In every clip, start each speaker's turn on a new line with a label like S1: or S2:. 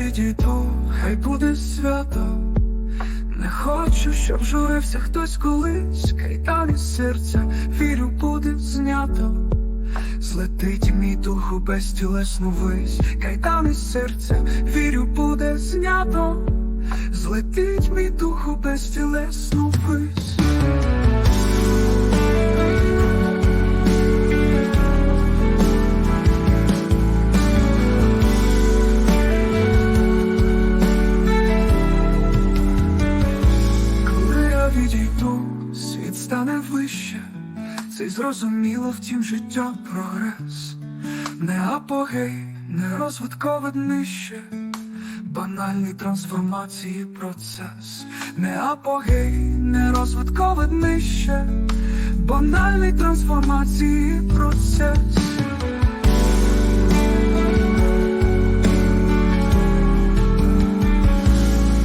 S1: відійду, хай буде свято. Не хочу, щоб журився хтось колись, кайдан із серця, вірю, буде знято. Злетить мій дух у безтілесну вись, кайдан із серця, вірю, буде знято. Злетить мій дух у безтілесну вись. Зрозуміло, втім життя прогрес, не апогей, не розвиткове днище, банальний трансформації процес, не апогей, не розвиткове днище, банальний трансформації процес.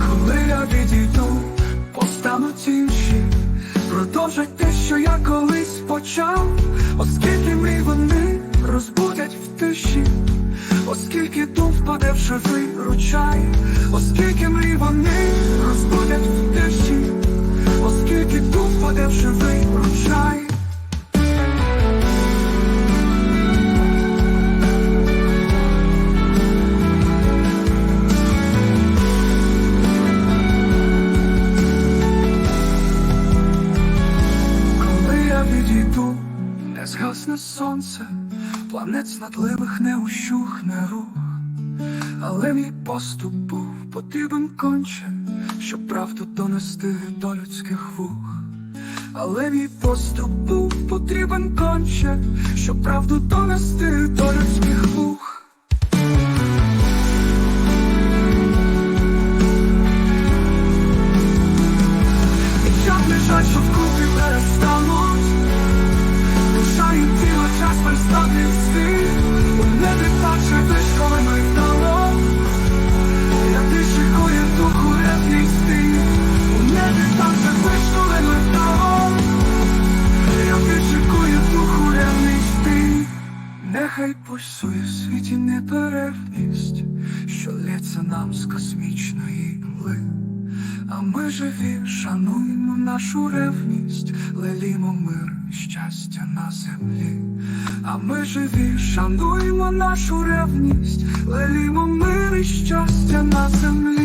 S1: Коли я відійду, постануть інші, продовжать те, що я колись почав, оскільки мрій вони розбудять в тиші, оскільки дум впаде в живий ручай, оскільки мрій вони розбудять в тиші, оскільки дум впаде не згасне сонце, планет снадливих не ущухне рух, але мій поступ був потрібен конче, щоб правду донести до людських вух. Але мій поступ був потрібен конче, щоб правду донести до людських вух. Нехай пульсує світі неперервність Що лється нам з космічної мли а ми живі, шануємо нашу ревність, лелімо мир, щастя на землі. А ми живі, шануємо нашу ревність, лелімо мир і щастя на землі.